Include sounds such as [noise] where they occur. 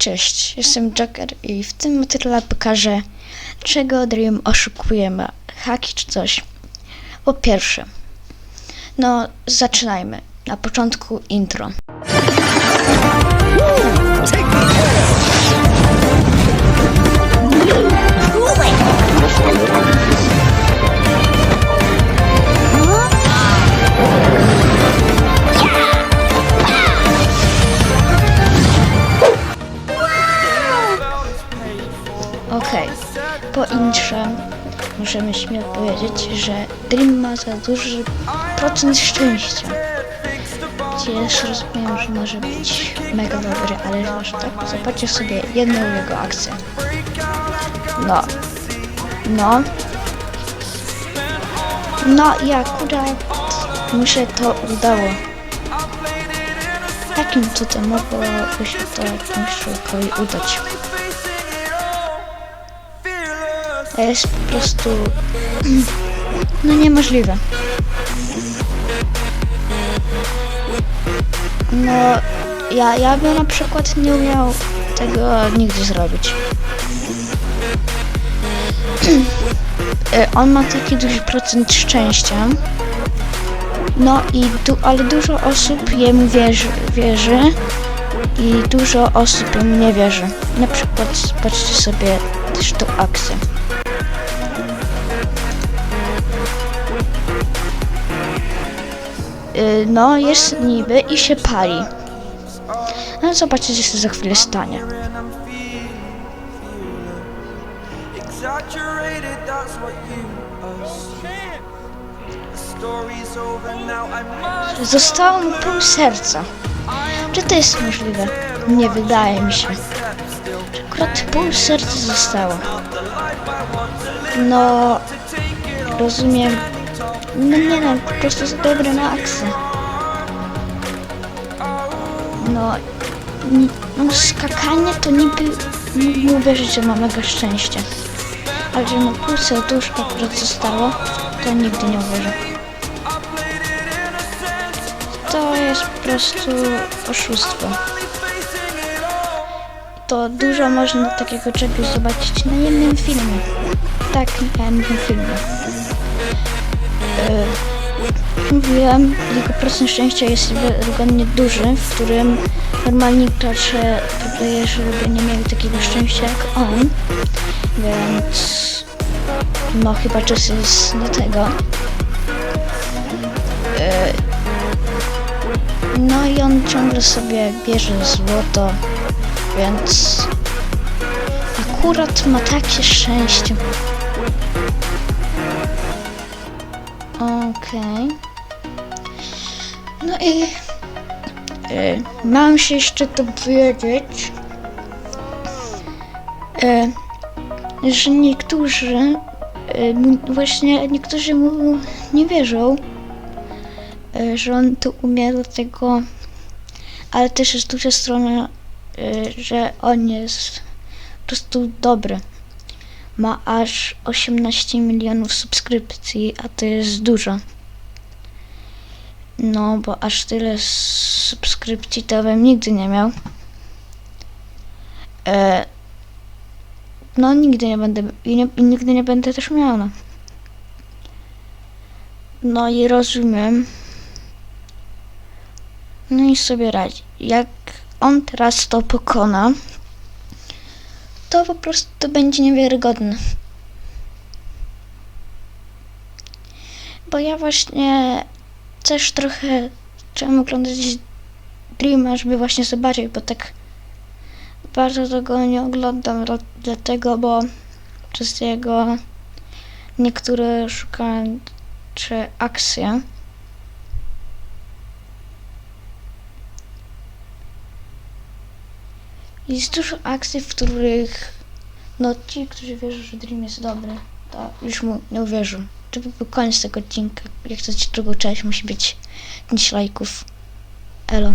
Cześć, jestem Joker i w tym materiale pokażę, czego Dream oszukujemy, haki czy coś. Po pierwsze, no zaczynajmy. Na początku intro. Okej, po intrze możemy śmiało powiedzieć, że Dream ma za duży procent szczęścia. Gdzież rozumiem, że może być mega dobry, ale że aż tak. Zobaczcie sobie jedną jego akcję. No. No. No i akurat mu się to udało. Jakim cudem mogłoby się to jakimś człowiekowi udać? To jest po prostu no niemożliwe. No ja, ja bym na przykład nie umiał tego nigdy zrobić. E, [clears throat] On ma taki duży procent szczęścia. No i du, ale dużo osób jemu wierzy, wierzy i dużo osób jemu nie wierzy. Na przykład patrzcie sobie też tą akcję. No, jest niby i się pali. No zobaczcie, co się za chwilę stanie. Zostało mu pół serca. Czy to jest możliwe? Nie wydaje mi się. Akurat pół serca zostało. No, rozumiem. No nie no, po prostu jest dobry na akcję. No, ni- no skakanie to niby mógł uwierzyć, że ma mega szczęście. Ale że mu pół serduszka akurat zostało, to nigdy nie uwierzę. To jest po prostu oszustwo. To dużo można takiego czegoś zobaczyć na jednym filmie. Tak, na jednym filmie. Mówiłem, jego procent szczęścia jest wygodnie duży, w którym normalni gracze, playerzy by nie mieli takiego szczęścia jak on. Więc no chyba czas jest do tego. No i on ciągle sobie bierze złoto, więc akurat ma takie szczęście. Okej. No i y, mam się jeszcze dowiedzieć, y, że niektórzy, mu- właśnie niektórzy mu nie wierzą, y, że on tu umie do tego, ale też jest druga strona, y, że on jest po prostu dobry. Ma aż 18 milionów subskrypcji, a to jest dużo. No, bo aż tyle subskrypcji to bym nigdy nie miał. E, no, nigdy nie będę, i, nie, i nigdy nie będę też miał, no. No i rozumiem. No i sobie radzi. Jak on teraz to pokona, to po prostu będzie niewiarygodne. Bo ja właśnie też trochę chciałam oglądać Dreama, żeby właśnie zobaczyć, bo tak bardzo tego nie oglądam, dla- dlatego, bo przez jego niektóre szukacze akcje Jest dużo akcji, w których no ci, którzy wierzą, że Dream jest dobry, to już mu nie uwierzą. To by był koniec tego odcinka. Jak chcecie drugą część, musi być 5 lajków. Elo.